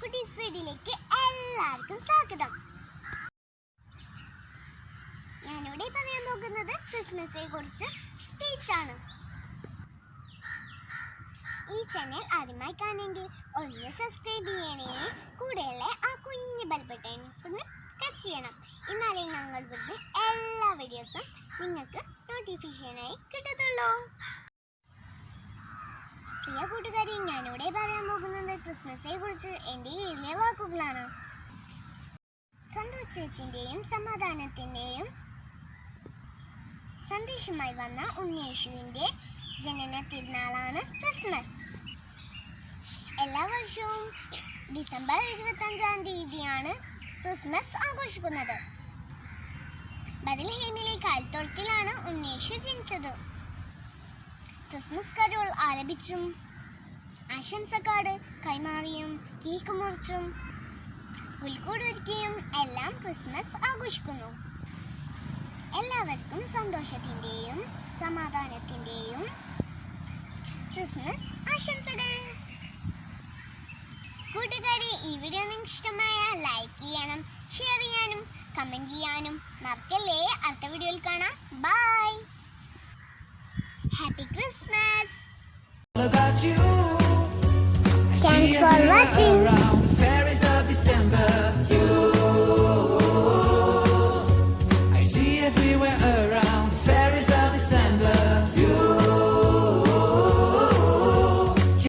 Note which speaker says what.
Speaker 1: കുട്ടീസ് വീഡിയോയിലേക്ക് എല്ലാവർക്കും സ്വാഗതം. ഞാനിവിടെ പറയാൻ പോകുന്നത് ക്രിസ്മസിനെ കുറിച്ച് സ്പീച്ചാണ്. ഈ ചാനൽ ആദ്യമായി കാണെങ്കിൽ ഒന്ന് സബ്സ്ക്രൈബ് ചെയ്യണേ. കൂടെയുള്ള ആ കുഞ്ഞു ബെൽബട്ടൺ ഒന്ന് ടച്ച് ചെയ്യണം. എന്നാലേ വരുന്ന എല്ലാ വീഡിയോസും നിങ്ങൾക്ക് നോട്ടിഫിക്കേഷനായി കിട്ടത്തുള്ളൂ. ഞാനിവിടെ പറയാൻ പോകുന്നത് ക്രിസ്മസിനെ കുറിച്ച് എന്റെ ഏറിയ വാക്കുകളാണ്. സന്തോഷത്തിന്റെയും സമാധാനത്തിന്റെയും സന്ദേശമായി വന്ന ഉണ്ണിയേശുവിന്റെ ജനന തിരുനാളാണ് ക്രിസ്മസ്. എല്ലാ വർഷവും ഡിസംബർ ഇരുപത്തഞ്ചാം തീയതിയാണ് ക്രിസ്മസ് ആഘോഷിക്കുന്നത്. ബദൽഹേമിലെ കാൽത്തോട്ടത്തിലാണ് ഉണ്ണിയേശു ജനിച്ചത്. ക്രിസ്മസ് കരോൾ ആലപിച്ചും ആശംസ കാർഡ് കൈമാറിയും കേക്ക് മുറിച്ചും പുൽക്കൂടൊരുക്കിയും എല്ലാം ക്രിസ്മസ് ആഘോഷിക്കുന്നു. എല്ലാവർക്കും സന്തോഷത്തിന്റെയും സമാധാനത്തിന്റെയും ക്രിസ്മസ് ആശംസകൾ. കൂട്ടുകാരെ ഈ വീഡിയോ നിങ്ങൾക്ക് ഇഷ്ടമായ ലൈക്ക് ചെയ്യാനും ഷെയർ ചെയ്യാനും കമന്റ് ചെയ്യാനും മറക്കല്ലേ? അടുത്ത വീഡിയോയിൽ കാണാം. Bye happy Christmas
Speaker 2: about you. everywhere